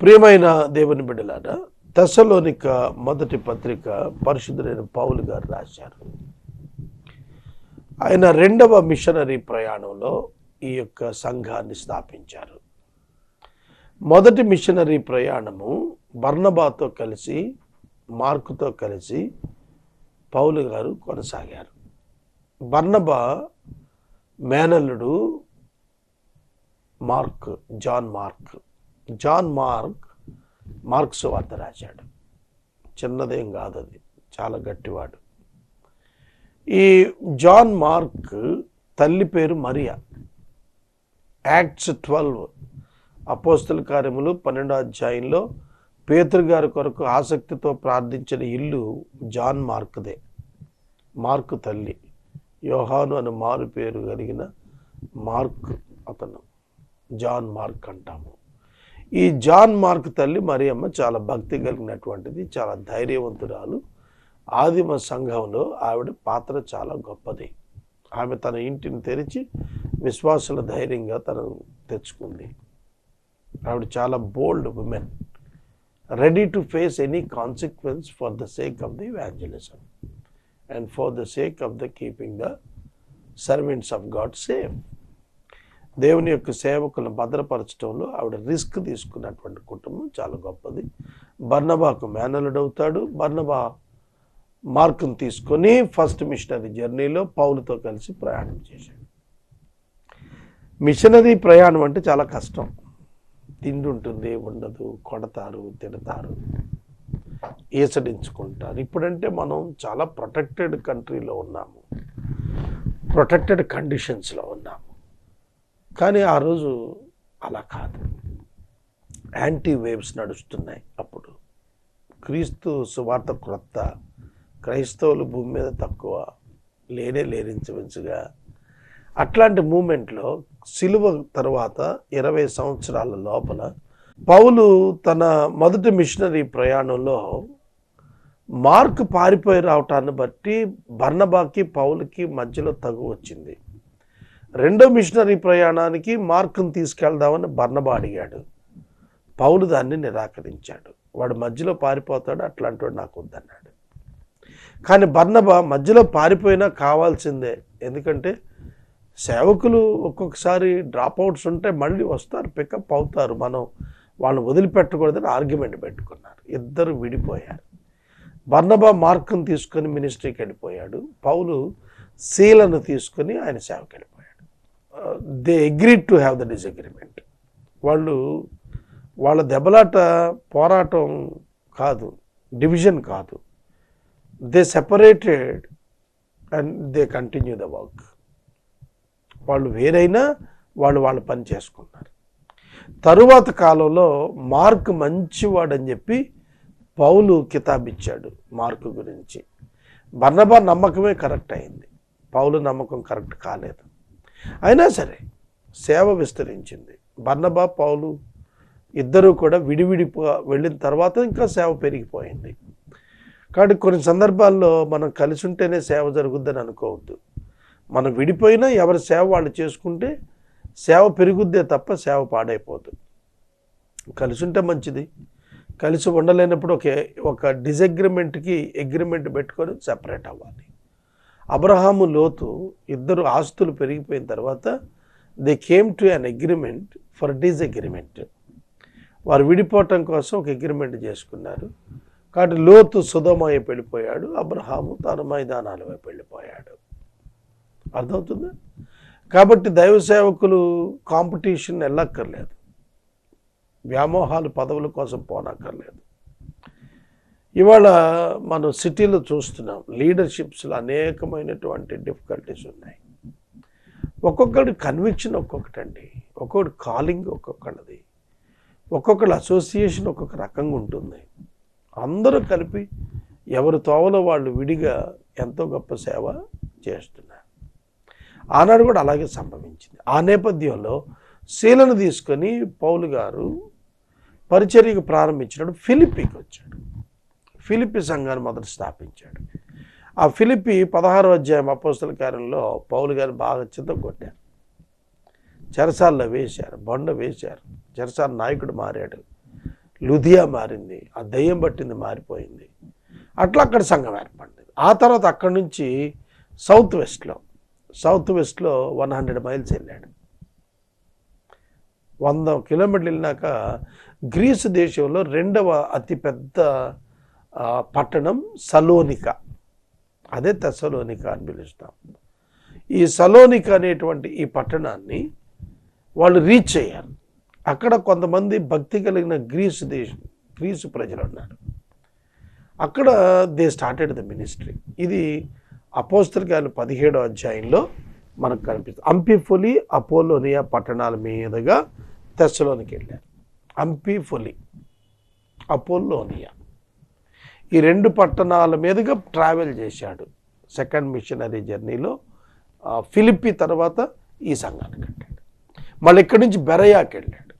ప్రియమైన దేవుని బిడ్డలాట దశలోనిక మొదటి పత్రిక పరిశుద్ధులైన పౌలు గారు రాశారు. ఆయన రెండవ మిషనరీ ప్రయాణంలో ఈ యొక్క సంఘాన్ని స్థాపించారు. మొదటి మిషనరీ ప్రయాణము బర్నబాతో కలిసి మార్కుతో కలిసి పౌలు గారు కొనసాగారు. బర్నబా మేనల్లుడు Mark John Mark John Mark Mark's వార్త రాశాడు. చిన్నదేం కాదు అది చాలా గట్టివాడు. ఈ జాన్ మార్క్ తల్లి పేరు మరియా. యాక్ట్స్ ట్వెల్వ్ అపోస్తుల కార్యములు పన్నెండో అధ్యాయంలో పేతురు గారి కొరకు ఆసక్తితో ప్రార్థించిన ఇల్లు జాన్ మార్క్దే. మార్క్ తల్లి. యోహాను అని మారు పేరు కలిగిన మార్క్ అతను. జాన్ మార్క్ అంటాము. ఈ జాన్ మార్క్ తల్లి మరియమ్మ చాలా భక్తి కలిగినటువంటిది చాలా ధైర్యవంతురాలు. ఆదిమ సంఘంలో ఆవిడ పాత్ర చాలా గొప్పది. ఆమె తన ఇంటిని తెరిచి విశ్వాసుల ధైర్యంగా తను తెచ్చుకుంది. ఆవిడ చాలా bold women. Ready to face any consequence for the sake of the evangelism and for the sake of the keeping the servants of God safe దేవుని యొక్క సేవకులను భద్రపరచడంలో ఆవిడ రిస్క్ తీసుకున్నటువంటి కుటుంబం చాలా గొప్పది. బర్నబాకు మేనలుడు అవుతాడు బర్నబా మార్కును తీసుకొని ఫస్ట్ మిషనరీ జర్నీలో పౌలతో కలిసి ప్రయాణం చేశాడు. మిషనరీ ప్రయాణం అంటే చాలా కష్టం. తిండి ఉంటుంది ఉండదు కొడతారు తిడతారు ఈసడించుకుంటారు ఇప్పుడంటే మనం చాలా ప్రొటెక్టెడ్ కంట్రీలో ఉన్నాము. ప్రొటెక్టెడ్ కండిషన్స్లో ఉన్నాము. కానీ ఆ రోజు అలా కాదు. యాంటీ వేవ్స్ నడుస్తున్నాయి అప్పుడు. క్రీస్తు సువార్త క్రొత్త క్రైస్తవులు భూమి మీద తక్కువ లేనే లేరించవచ్చుగా అట్లాంటి మూమెంట్లో సిలువ తర్వాత ఇరవై సంవత్సరాల లోపల పౌలు తన మొదటి మిషనరీ ప్రయాణంలో మార్క్ పారిపోయి రావటాన్ని బట్టి బర్ణబాకి పౌలుకి మధ్యలో తగు వచ్చింది. రెండో మిషనరీ ప్రయాణానికి మార్కును తీసుకెళ్దామని బర్ణబా అడిగాడు. పౌలు దాన్ని నిరాకరించాడు. వాడు మధ్యలో పారిపోతాడు అట్లాంటి వాడు నాకు వద్దన్నాడు కానీ బర్ణబ మధ్యలో పారిపోయినా కావాల్సిందే. ఎందుకంటే సేవకులు ఒక్కొక్కసారి డ్రాప్ అవుట్స్ ఉంటే మళ్ళీ వస్తారు పికప్ అవుతారు. మనం వాళ్ళని వదిలిపెట్టకూడదని ఆర్గ్యుమెంట్ పెట్టుకున్నారు. ఇద్దరు విడిపోయారు. బర్ణబా మార్కును తీసుకొని మినిస్ట్రీకి వెళ్ళిపోయాడు. పౌలు శీలను తీసుకొని ఆయన సేవకి వెళ్ళిపోయాడు. They agreed to have the disagreement. వాళ్ళు వాళ్ళ దెబ్బలాట పోరాటం కాదు డివిజన్ కాదు. They separated and they continue the work. వాళ్ళు వేరైనా వాళ్ళు వాళ్ళ పని చేసుకున్నారు. తరువాత కాలంలో మార్క్ మంచివాడని చెప్పి పౌలు కితాబిచ్చాడు మార్కు గురించి. బర్నబా నమ్మకమే కరెక్ట్ అయింది. పౌలు నమ్మకం కరెక్ట్ కాలేదు. అయినా సరే సేవ విస్తరించింది. బర్నబా పౌలు ఇద్దరూ కూడా విడివిడిగా వెళ్ళిన తర్వాత ఇంకా సేవ పెరిగిపోయింది. కాబట్టి కొన్ని సందర్భాల్లో మనం కలిసి ఉంటేనే సేవ జరుగుద్దని అనుకోవద్దు. మనం విడిపోయినా ఎవరి సేవ వాళ్ళు చేసుకుంటే సేవ పెరుగుద్దే తప్ప సేవ పాడైపోదు. కలిసి ఉంటే మంచిది. కలిసి ఉండలేనప్పుడు ఒక ఒక డిసగ్రిమెంట్కి అగ్రిమెంట్ పెట్టుకొని సెపరేట్ అవ్వాలి. అబ్రహాము లోతు ఇద్దరు ఆస్తులు పెరిగిపోయిన తర్వాత they came to an agreement for disagreement వారు విడిపోవటం కోసం ఒక అగ్రిమెంట్ చేసుకున్నారు. కాబట్టి లోతు సుధమయ్య వెళ్ళిపోయాడు అబ్రహాము తన మైదానాల వైపు వెళ్ళిపోయాడు. అర్థమవుతుందా? కాబట్టి దైవ సేవకులు కాంపిటీషన్ వెళ్ళక్కర్లేదు వ్యామోహాలు పదవుల కోసం పోనక్కర్లేదు. ఇవాళ మనం సిటీలో చూస్తున్నాం లీడర్షిప్స్లో అనేకమైనటువంటి డిఫికల్టీస్ ఉన్నాయి. ఒక్కొక్కడి కన్విక్షన్ ఒక్కొక్కటండి ఒక్కొక్కటి కాలింగ్ ఒక్కొక్కడిది ఒక్కొక్కటి అసోసియేషన్ ఒక్కొక్క రకంగా ఉంటుంది. అందరూ కలిపి ఎవరు తోవలో వాళ్ళు విడిగా ఎంతో గొప్ప సేవ చేస్తున్నారు. ఆనాడు కూడా అలాగే సంభవించింది. ఆ నేపథ్యంలో శీలను తీసుకొని పౌలు గారు పరిచర్యకు ప్రారంభించినప్పుడు ఫిలిప్పీకి వచ్చాడు. ఫిలిపి సంఘాన్ని మొదట స్థాపించాడు. ఆ ఫిలిపి పదహారో అధ్యాయం అపోస్తల కార్యంలో పౌలు గారు బాగా కొట్టారు చెరసాల్లో వేశారు బండ వేశారు చెరసాల నాయకుడు మారాడు. లుధియా మారింది ఆ దయ్యం పట్టింది మారిపోయింది. అట్లా అక్కడ సంఘం ఏర్పడింది. ఆ తర్వాత అక్కడి నుంచి సౌత్ వెస్ట్లో సౌత్ వెస్ట్లో వన్ హండ్రెడ్ మైల్స్ వెళ్ళాడు. వంద కిలోమీటర్లు వెళ్ళినాక గ్రీసు దేశంలో రెండవ అతిపెద్ద పట్టణం సలోనిక. అదే తెసలోనిక అని పిలుస్తాం. ఈ సలోనిక అనేటువంటి ఈ పట్టణాన్ని వాళ్ళు రీచ్ అయ్యారు. అక్కడ కొంతమంది భక్తి కలిగిన గ్రీసు దేశం గ్రీసు ప్రజలు ఉన్నారు అక్కడ దే స్టార్టెడ్ ద మినిస్ట్రీ. ఇది అపోస్తలికాలు పదిహేడో అధ్యాయంలో మనకు కనిపిస్తుంది. అంపిఫొలి అపోలోనియా పట్టణాల మీదుగా తెస్సలోనికి వెళ్ళారు అంపిఫొలి అపోలోనియా. ఈ రెండు పట్టణాల మీదుగా ట్రావెల్ చేశాడు. సెకండ్ మిషనరీ జర్నీలో ఆ, ఫిలిప్పి తర్వాత ఈ సంఘానికి వెళ్ళాడు. మళ్ళీ ఇక్కడి నుంచి బెరయాకి వెళ్ళాడు.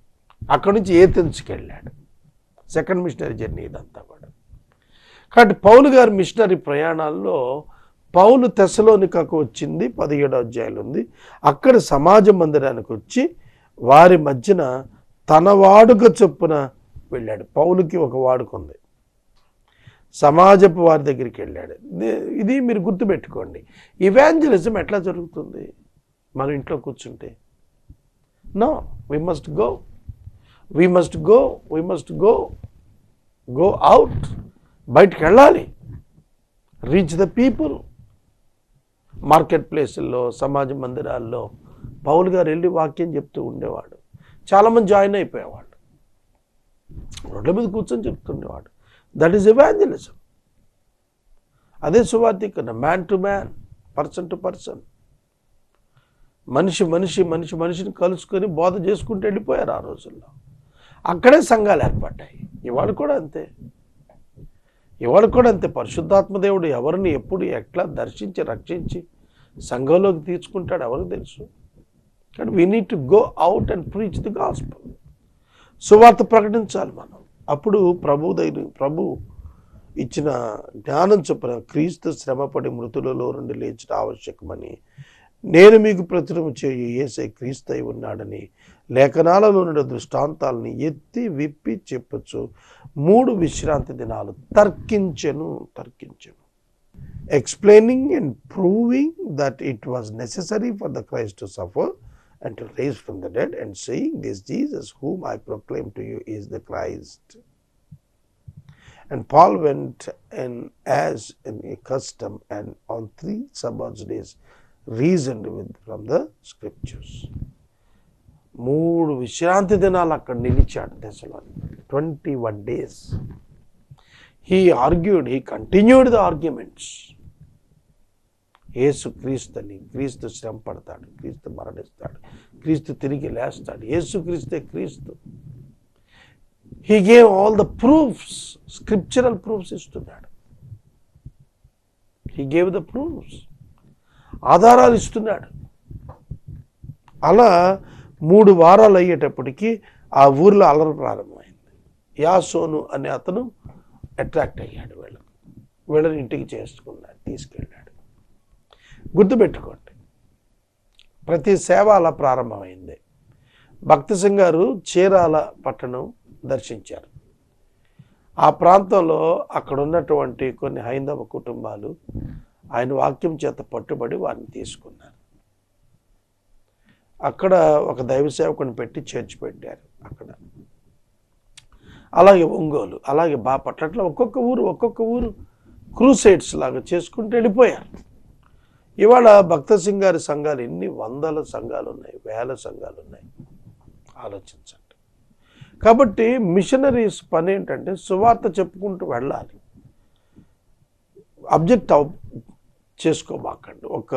అక్కడి నుంచి ఏథెన్స్కి వెళ్ళాడు. సెకండ్ మిషనరీ జర్నీ ఇదంతా కూడా. కాబట్టి పౌలు గారి మిషనరీ ప్రయాణాల్లో పౌలు తెసలోనికకు వచ్చింది పదిహేడో అధ్యాయులు ఉంది. అక్కడ సమాజ మందిరానికి వచ్చి వారి మధ్యన తన వాడుక చొప్పున వెళ్ళాడు. పౌలుకి ఒక వాడుకుంది సమాజపు వారి దగ్గరికి వెళ్ళాడు. ఇది- మీరు గుర్తుపెట్టుకోండి. ఇవాంజలిజం ఎట్లా జరుగుతుంది? మనం ఇంట్లో కూర్చుంటే. No we must go we must go we must go go out బయటికి వెళ్ళాలి. రీచ్ ద పీపుల్ మార్కెట్ ప్లేసుల్లో సమాజ మందిరాల్లో పౌలు గారు వెళ్ళి వాక్యం చెప్తూ ఉండేవాడు. చాలామంది జాయిన్ అయిపోయేవాడు రోడ్ల మీద కూర్చొని చెప్తుండేవాడు. దట్ ఈస్ ఎవాంజలిజం అదే సువార్థీకరణ man to man person to person మనిషి మనిషి మనిషి మనిషిని కలుసుకొని బోధ చేసుకుంటూ వెళ్ళిపోయారు ఆ రోజుల్లో. అక్కడే సంఘాలు ఏర్పడ్డాయి. ఇవాళ కూడా అంతే. ఇవాళ కూడా అంతే. పరిశుద్ధాత్మదేవుడు ఎవరిని ఎప్పుడు ఎట్లా దర్శించి రక్షించి సంఘంలోకి తీసుకుంటాడు ఎవరికి తెలుసు? కానీ we need to go out and preach the gospel సువార్త ప్రకటించాలి మనం. అప్పుడు ప్రభు దగ్గర ప్రభు ఇచ్చిన జ్ఞానం చొప్పున క్రీస్తు శ్రమపడి మృతులలో నుండి లేచిన ఆవశ్యకమని నేను మీకు ప్రచురం చేయు ఏసే క్రీస్తు అయి ఉన్నాడని లేఖనాలలో ఉన్న దృష్టాంతాలని ఎత్తి విప్పి చెప్పచ్చు మూడు విశ్రాంతి దినాలు తర్కించెను తర్కించెను. Explaining and proving that it was necessary for the Christ to suffer And to raise from the dead and saying this Jesus whom I proclaim to you is the Christ And Paul went and as in a custom and on three Sabbath days reasoned with from the scriptures. మూడు విశ్రాంతి దినాలు అక్కడ నిలిచాడు దశలో twenty one days he argued he continued the arguments ఏసు క్రీస్తుని క్రీస్తు శ్రమ పడతాడు క్రీస్తు మరణిస్తాడు క్రీస్తు తిరిగి లేస్తాడు. యేసు క్రీస్తే క్రీస్తు. He gave all the proofs scriptural proofs ఇస్తున్నాడు. హీ గేవ్ ద ప్రూఫ్స్ ఆధారాలు ఇస్తున్నాడు. అలా మూడు వారాలు అయ్యేటప్పటికీ ఆ ఊర్లో అలర ప్రారంభమైంది. యాసోను అనే అతను అట్రాక్ట్ అయ్యాడు వీళ్ళకు వీళ్ళని ఇంటికి చేసుకున్నాడు తీసుకెళ్ళాడు. గుర్తుపెట్టుకోండి. ప్రతి సేవ అలా ప్రారంభమైంది. భక్త సింగ్ గారు చీరాల పట్టణం దర్శించారు. ఆ ప్రాంతంలో అక్కడ ఉన్నటువంటి కొన్ని హైందవ కుటుంబాలు ఆయన వాక్యం చేత పట్టుబడి వారిని తీసుకున్నారు. అక్కడ ఒక దైవ సేవకుని పెట్టి చర్చి పెట్టారు అక్కడ. అలాగే ఒంగోలు అలాగే బాపట్ల అట్లా ఒక్కొక్క ఊరు ఒక్కొక్క ఊరు క్రూసైడ్స్ లాగా చేసుకుంటూ వెళ్ళిపోయారు. ఇవాళ భక్త సింగ్ గారి సంఘాలు ఎన్ని వందల సంఘాలు ఉన్నాయి వేల సంఘాలు ఉన్నాయి? ఆలోచించండి. కాబట్టి మిషనరీస్ పని ఏంటంటే సువార్త చెప్పుకుంటూ వెళ్ళాలి. అబ్జెక్ట్ అవ్ చేసుకోబాకండి ఒక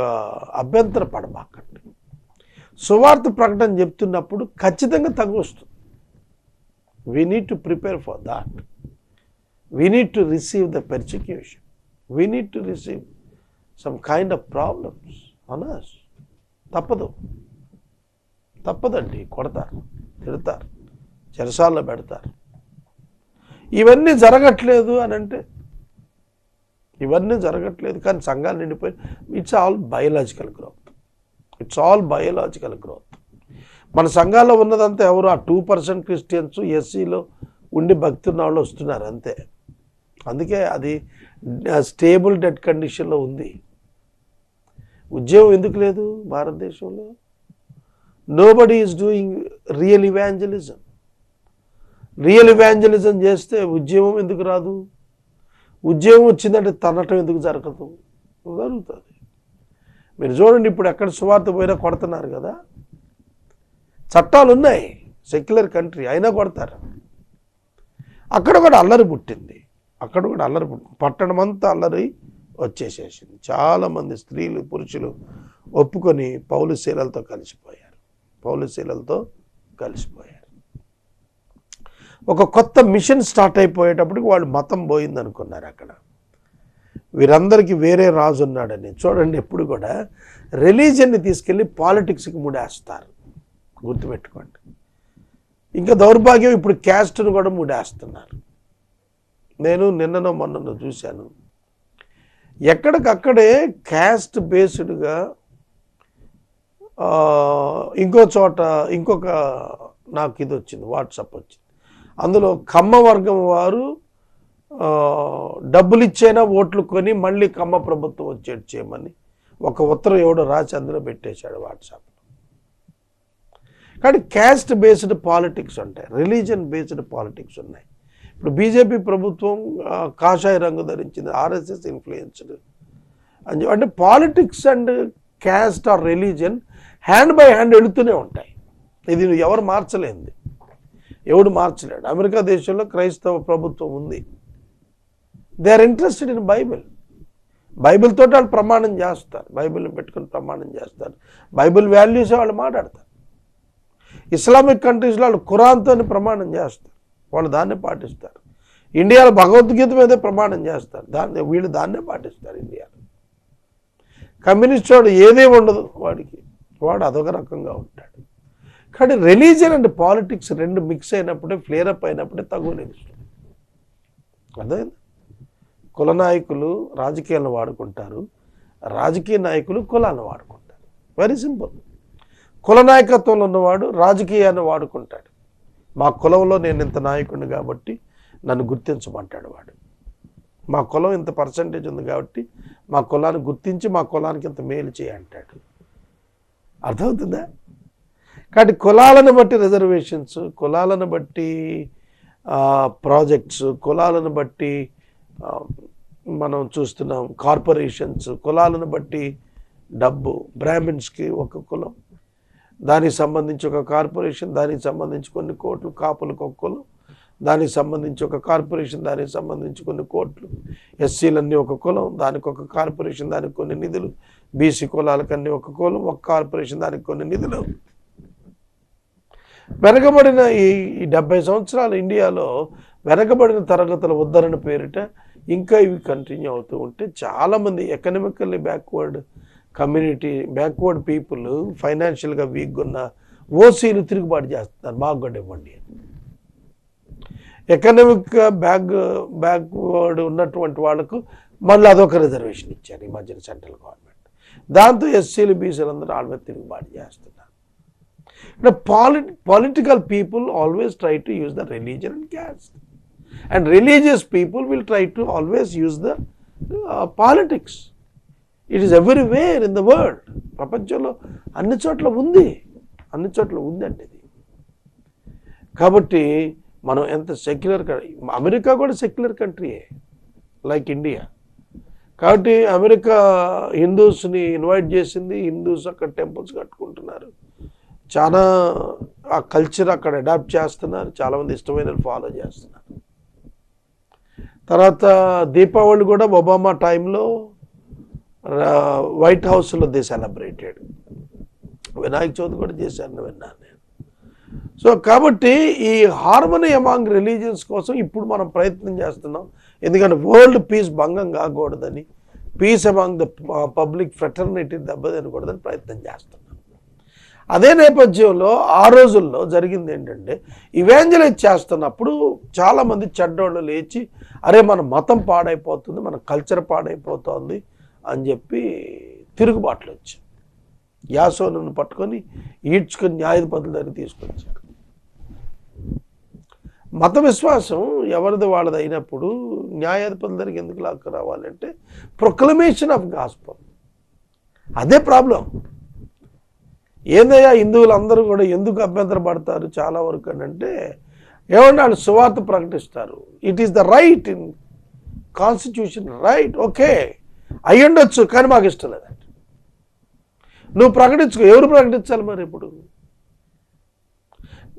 అభ్యంతర పడబాకండి సువార్త ప్రకటన చెప్తున్నప్పుడు ఖచ్చితంగా తగ్గు వస్తుంది. We need to prepare for that we need to receive the persecution we need to receive some kind of problems Anas తప్పదు. తప్పదండి. కొడతారు. తిడతారు. చెరసాల్లో పెడతారు. ఇవన్నీ జరగట్లేదు అని అంటే ఇవన్నీ జరగట్లేదు. కానీ సంఘాలు నిండిపోయి it's all biological growth it's all biological growth మన సంఘాల్లో ఉన్నదంతా ఎవరు? ఆ టూ పర్సెంట్ క్రిస్టియన్స్ ఎస్సీలో ఉండి భక్తి ఉన్న వాళ్ళు వస్తున్నారు అంతే. అందుకే అది స్టేబుల్ డెడ్ కండిషన్లో ఉంది. ఉద్యోగం ఎందుకు లేదు భారతదేశంలో? Nobody is doing real evangelism real evangelism చేస్తే ఉద్యమం ఎందుకు రాదు? ఉద్యమం వచ్చిందంటే తనటం ఎందుకు జరగదు? జరుగుతుంది మీరు చూడండి ఇప్పుడు ఎక్కడ సువార్త పోయినా కొడుతున్నారు కదా? చట్టాలు ఉన్నాయి సెక్యులర్ కంట్రీ అయినా కొడతారు. అక్కడ కూడా అల్లరి పుట్టింది. అక్కడ కూడా అల్లరి పుట్టింది. పట్టణం అంతా అల్లరి వచ్చేసేసింది. చాలామంది స్త్రీలు పురుషులు ఒప్పుకొని పౌలు శీలలతో కలిసిపోయారు. పౌలు శీలలతో కలిసిపోయారు. ఒక కొత్త మిషన్ స్టార్ట్ అయిపోయేటప్పటికి వాళ్ళు మతం పోయింది అనుకున్నారు అక్కడ. వీరందరికీ వేరే రాజు ఉన్నాడని. చూడండి ఎప్పుడు కూడా రిలీజియన్ని తీసుకెళ్ళి పాలిటిక్స్కి ముడేస్తారు. గుర్తుపెట్టుకోండి. ఇంకా దౌర్భాగ్యం ఇప్పుడు క్యాస్ట్ను కూడా ముడేస్తున్నారు. నేను నిన్ననో మొన్ననో చూశాను. ఎక్కడికక్కడే క్యాస్ట్ బేస్డ్గా ఇంకో చోట ఇంకొక నాకు ఇది వచ్చింది వాట్సాప్ వచ్చింది. అందులో కమ్మ వర్గం వారు డబ్బులు ఇచ్చైనా ఓట్లు కొని మళ్ళీ కమ్మ ప్రభుత్వం వచ్చేట్టు చేయమని ఒక ఉత్తరం ఎవడో రాసి అందులో పెట్టేశాడు వాట్సాప్. కానీ క్యాస్ట్ బేస్డ్ పాలిటిక్స్ ఉంటాయి రిలీజన్ బేస్డ్ పాలిటిక్స్ ఉన్నాయి. ఇప్పుడు బీజేపీ ప్రభుత్వం కాషాయ రంగు ధరించింది. RSS influenced. అని అంటే politics and caste or religion hand by hand వెళుతూనే ఉంటాయి. ఇది ఎవరు మార్చలేంది ఎవడు మార్చలేడు. అమెరికా దేశంలో క్రైస్తవ ప్రభుత్వం ఉంది. They are interested in Bible Bible తోటి వాళ్ళు ప్రమాణం చేస్తారు. బైబిల్ని పెట్టుకుని ప్రమాణం చేస్తారు. బైబిల్ వాల్యూస్ వాళ్ళు మాట్లాడతారు. ఇస్లామిక్ కంట్రీస్లో వాళ్ళు ఖురాన్తో ప్రమాణం చేస్తారు. వాళ్ళు దాన్నే పాటిస్తారు. ఇండియాలో భగవద్గీత మీదే ప్రమాణం చేస్తారు. దాన్ని వీళ్ళు దాన్నే పాటిస్తారు ఇండియాలో. కమ్యూనిస్ట్ వాడు ఏదే ఉండదు వాడికి. వాడు అదొక రకంగా ఉంటాడు. కానీ రిలీజియన్ అండ్ పాలిటిక్స్ రెండు మిక్స్ అయినప్పుడే ఫ్లేరప్ అయినప్పుడే తగువ నిలుస్తుంది అదే కుల నాయకులు రాజకీయాలను వాడుకుంటారు. రాజకీయ నాయకులు కులాన్ని వాడుకుంటారు. వెరీ సింపుల్ కుల నాయకత్వంలో ఉన్నవాడు రాజకీయాన్ని వాడుకుంటాడు. మా కులంలో నేను ఇంత నాయకుడిని కాబట్టి నన్ను గుర్తించమంటాడు వాడు. మా కులం ఇంత పర్సంటేజ్ ఉంది కాబట్టి మా కులాన్ని గుర్తించి మా కులానికి ఇంత మేలు చేయంటాడు అర్థమవుతుందా? కాబట్టి కులాలను బట్టి రిజర్వేషన్స్ కులాలను బట్టి ప్రాజెక్ట్స్ కులాలను బట్టి మనం చూస్తున్నాం కార్పొరేషన్స్ కులాలను బట్టి డబ్బు బ్రాహ్మిన్స్కి ఒక కులం. దానికి సంబంధించి ఒక కార్పొరేషన్ దానికి సంబంధించి కొన్ని కోట్లు కాపులు ఒక కులం దానికి సంబంధించి ఒక కార్పొరేషన్ దానికి సంబంధించి కొన్ని కోట్లు. ఎస్సీలన్నీ ఒక కులం దానికి ఒక కార్పొరేషన్ దానికి కొన్ని నిధులు. బీసీ కులాలకన్నీ ఒక కులం ఒక కార్పొరేషన్ దానికి కొన్ని నిధులు. వెనకబడిన ఈ ఈ డెబ్బై ఇండియాలో వెనకబడిన తరగతుల ఉద్ధరణ పేరిట ఇంకా ఇవి కంటిన్యూ అవుతూ ఉంటే చాలామంది economically backward community backward people ఫైనాన్షియల్గా వీక్గా ఉన్న ఓసీలు తిరుగుబాటు చేస్తున్నారు. మాకు కూడా ఇవ్వండి అని. బ్యాక్ బ్యాక్వర్డ్ ఉన్నటువంటి వాళ్ళకు మళ్ళీ అదొక రిజర్వేషన్ ఇచ్చారు ఈ మధ్యన సెంట్రల్ గవర్నమెంట్. దాంతో ఎస్సీలు బీసీలు అందరూ వాళ్ళ మీద తిరుగుబాటు చేస్తున్నారు. అంటే పాలి political people always try to use the religion and caste. And religious people will try to always use the politics. It is everywhere in the world ప్రపంచంలో అన్ని చోట్ల ఉంది. అన్ని చోట్ల ఉందండి ఇది. కాబట్టి మనం ఎంత సెక్యులర్ అమెరికా కూడా సెక్యులర్ కంట్రీయే లైక్ ఇండియా కాబట్టి అమెరికా హిందూస్ని ఇన్వైట్ చేసింది హిందూస్ అక్కడ టెంపుల్స్ కట్టుకుంటున్నారు. చాలా ఆ కల్చర్ అక్కడ అడాప్ట్ చేస్తున్నారు. చాలామంది ఇష్టమైన ఫాలో చేస్తున్నారు. తర్వాత దీపావళి కూడా ఒబామా టైంలో వైట్ హౌస్లో ది సెలబ్రేటెడ్ వినాయక చవితి కూడా చేశారని విన్నాను నేను. సో కాబట్టి ఈ హార్మనీ అమాంగ్ రిలీజియన్స్ కోసం ఇప్పుడు మనం ప్రయత్నం చేస్తున్నాం. ఎందుకంటే వరల్డ్ పీస్ భంగం కాకూడదని peace among the public fraternity దెబ్బతినకూడదని ప్రయత్నం చేస్తున్నాం. అదే నేపథ్యంలో ఆ రోజుల్లో జరిగింది ఏంటంటే ఇవాంజలైజ్ చేస్తున్నప్పుడు చాలామంది చెడ్డోళ్ళు లేచి అరే మన మతం పాడైపోతుంది మన కల్చర్ పాడైపోతుంది అని చెప్పి తిరుగుబాట్లు వచ్చాయి. యాసోను పట్టుకొని ఈడ్చుకొని న్యాయాధిపతుల దగ్గర తీసుకొచ్చారు మత విశ్వాసం ఎవరిది వాళ్ళది అయినప్పుడు న్యాయాధిపతుల దగ్గరికి ఎందుకు లాక్కు రావాలంటే ప్రొక్లమేషన్ ఆఫ్ గాస్పల్ అదే ప్రాబ్లం ఏందయ్యా హిందువులు అందరూ కూడా ఎందుకు అభ్యంతర పడతారు చాలా వరకు అని అంటే ఏమన్నా వాళ్ళు సువార్త ప్రకటిస్తారు. It is the right in constitution right okay అయి ఉండొచ్చు కానీ మాకు ఇష్టం లేదండి నువ్వు ప్రకటించుకో ఎవరు ప్రకటించాలి మరి ఇప్పుడు?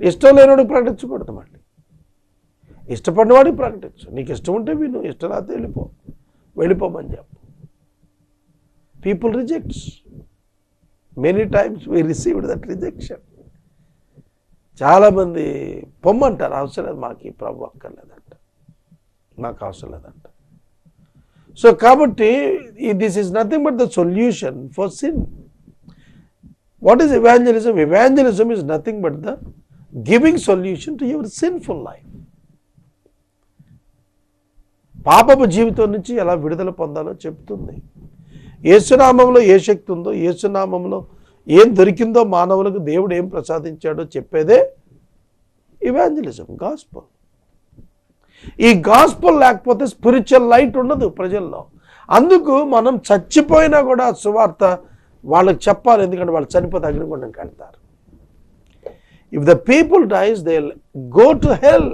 ఇష్టం లేనివాడు ప్రకటించకూడదు మళ్ళీ. ఇష్టపడిన వాడికి ప్రకటించు. నీకు ఇష్టం ఉంటే విను ఇష్టం రాతే వెళ్ళిపో. వెళ్ళిపోమని చెప్పు. People rejects many times we received that rejection చాలామంది పొమ్మంటారు అవసరం లేదు మాకు ఈ ప్రభు అక్కర్లేదంట. మాకు అవసరం లేదంట. సో కాబట్టి this is nothing but the solution for sin what is evangelism evangelism is nothing but the giving solution to your sinful life పాపపు జీవితం నుంచి ఎలా విడుదల పొందాలో చెప్తుంది. ఏసునామంలో ఏ శక్తి ఉందో ఏసునామంలో ఏం దొరికిందో మానవులకు దేవుడు ఏం ప్రసాదించాడో చెప్పేదే ఇవాంజలిజం గాస్పల్ ఈ గాస్పల్ లేకపోతే స్పిరిచువల్ లైట్ ఉండదు ప్రజల్లో. అందుకు మనం చచ్చిపోయినా కూడా సువార్త వాళ్ళకి చెప్పాలి ఎందుకంటే వాళ్ళు చనిపోతే అగ్నిగుండం కడతారు. If the people dies they go to hell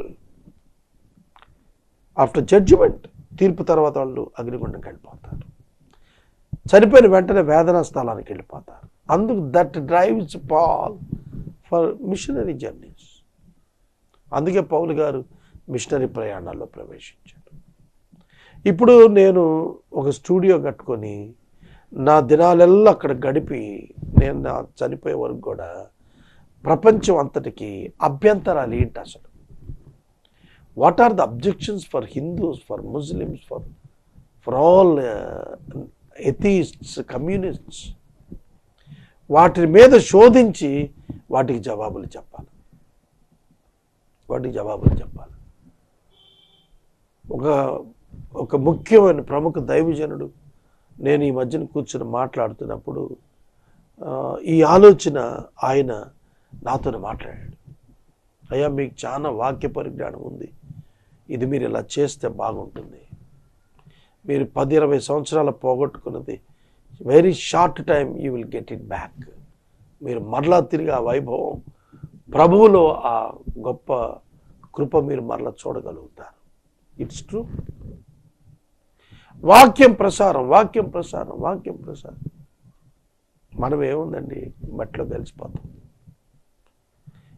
after judgement తీర్పు తర్వాత వాళ్ళు అగ్నిగుండం వెళ్ళిపోతారు చనిపోయిన వెంటనే వేదన స్థలానికి వెళ్ళిపోతారు. అందుకు that drives Paul for missionary journeys అందుకే పౌలు గారు మిషనరీ ప్రయాణాల్లో ప్రవేశించాడు ఇప్పుడు నేను ఒక స్టూడియో కట్టుకొని నా దినాలెల్లా అక్కడ గడిపి నేను నా చనిపోయే వరకు కూడా ప్రపంచం అంతటికి అభ్యంతరాలు ఏంటి అసలు? What are the objections for Hindus for Muslims for for all atheists communists వాటి మీద శోధించి వాటికి జవాబులు చెప్పాలి. వాటికి జవాబులు చెప్పాలి. ఒక ఒక ముఖ్యమైన ప్రముఖ దైవజనుడు నేను ఈ మధ్యన కూర్చొని మాట్లాడుతున్నప్పుడు ఈ ఆలోచన ఆయన నాతో మాట్లాడాడు. అయ్యా మీకు చాలా వాక్య పరిజ్ఞానం ఉంది. ఇది మీరు ఇలా చేస్తే బాగుంటుంది. మీరు పది ఇరవై సంవత్సరాల పోగొట్టుకున్నది very short time you will get it back మీరు మరలా తిరిగి ఆ వైభవం ప్రభువులో ఆ గొప్ప కృప మీరు మరలా చూడగలుగుతారు. It's true. వాక్యం ప్రసారం వాక్యం ప్రసారం వాక్యం ప్రసారం. మనం ఏముందండి? మెట్లో కలిసిపోతాం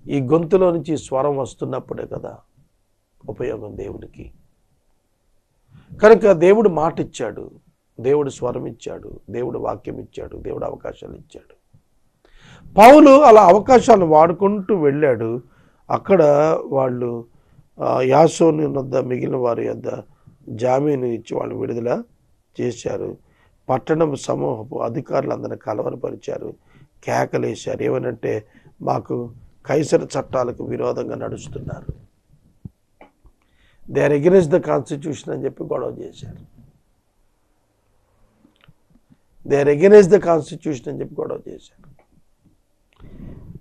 ఈ గొంతులో నుంచి స్వరం వస్తున్నప్పుడే కదా ఉపయోగం దేవుడికి కనుక దేవుడు మాట ఇచ్చాడు దేవుడు స్వరం ఇచ్చాడు దేవుడు వాక్యం ఇచ్చాడు దేవుడు అవకాశాలు ఇచ్చాడు పౌలు అలా అవకాశాలు వాడుకుంటూ వెళ్ళాడు. అక్కడ వాళ్ళు యాసోని వద్ద మిగిలిన వారి వద్ద జామీను ఇచ్చి వాళ్ళు విడుదల చేశారు. పట్టణం సమూహపు అధికారులు అందరిని కలవరపరిచారు. కేకలేశారు. ఏమనంటే మాకు కైసర చట్టాలకు విరోధంగా నడుస్తున్నారు. They are against the constitution అని చెప్పి గొడవ చేశారు. They are against the constitution అని చెప్పి గొడవ చేశారు.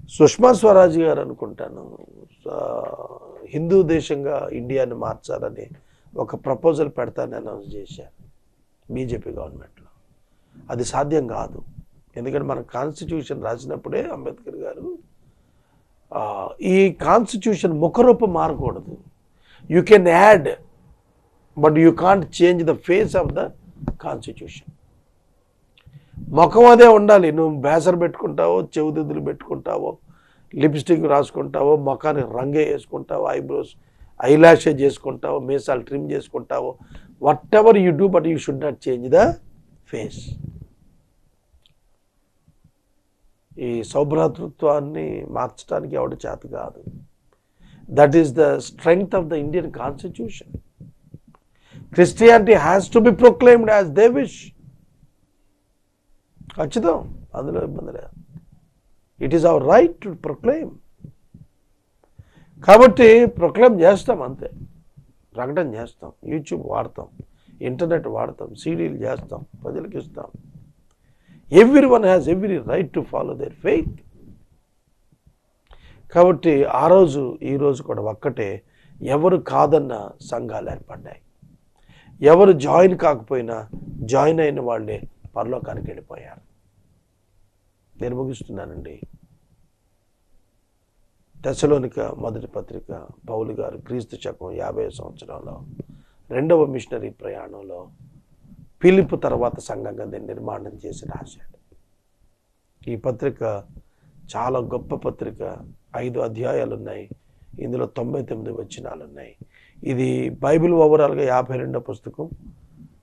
సుష్మా స్వరాజ్ గారు అనుకుంటాను హిందూ దేశంగా ఇండియాని మార్చాలని ఒక ప్రపోజల్ పెడతానని అనౌన్స్ చేశారు బీజేపీ గవర్నమెంట్లో. అది సాధ్యం కాదు. ఎందుకంటే మన కాన్స్టిట్యూషన్ రాసినప్పుడే అంబేద్కర్ గారు ఈ కాన్స్టిట్యూషన్ ముఖరూపం మారకూడదు. You can add but you can't change the face of the constitution ముఖం అదే ఉండాలి. నువ్వు బేసర్ పెట్టుకుంటావో చెవిదిద్దులు పెట్టుకుంటావో లిప్స్టిక్ రాసుకుంటావో ముఖానికి రంగే వేసుకుంటావో ఐబ్రోస్ ఐలాషే చేసుకుంటావో మీసాలు ట్రిమ్ చేసుకుంటావో whatever you do but you should not change the face ఈ సౌభ్రాతృత్వాన్ని మార్చడానికి ఎవడ చేత కాదు. That is the strength of the Indian constitution Christianity has to be proclaimed as they wish ఖచ్చితం. అందులో ఇబ్బంది లేదు. It is our right to proclaim కాబట్టి ప్రొక్లెయిమ్ చేస్తాం అంతే. ప్రకటన చేస్తాం. యూట్యూబ్ వాడతాం. ఇంటర్నెట్ వాడతాం. సీడీలు చేస్తాం. ప్రజలకు ఇస్తాం. Everyone has every right to follow their faith కాబట్టి ఆ రోజు ఈ రోజు కూడా ఒక్కటే. ఎవరు కాదన్న సంఘాలు ఏర్పడ్డాయి. ఎవరు జాయిన్ కాకపోయినా జాయిన్ అయిన వాళ్ళే పరలోకానికి వెళ్ళిపోయారు. నేను ముగిస్తున్నానండి దశలోనిక మొదటి పత్రిక పౌలు గారు క్రీస్తు శకం యాభై సంవత్సరంలో రెండవ మిషనరీ ప్రయాణంలో పిలుపు తర్వాత సంఘంగా దీన్ని నిర్మాణం చేసి రాశాడు. ఈ పత్రిక చాలా గొప్ప పత్రిక. ఐదు అధ్యాయాలు ఉన్నాయి ఇందులో తొంభై తొమ్మిది వచనాలు ఉన్నాయి ఇది బైబిల్ ఓవరాల్గా యాభై రెండో పుస్తకం.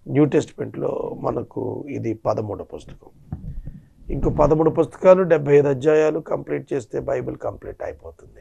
న్యూ టెస్ట్మెంట్లో మనకు ఇది పదమూడో పుస్తకం. ఇంకో పదమూడు పుస్తకాలు డెబ్బై ఐదు అధ్యాయాలు కంప్లీట్ చేస్తే బైబిల్ కంప్లీట్ అయిపోతుంది.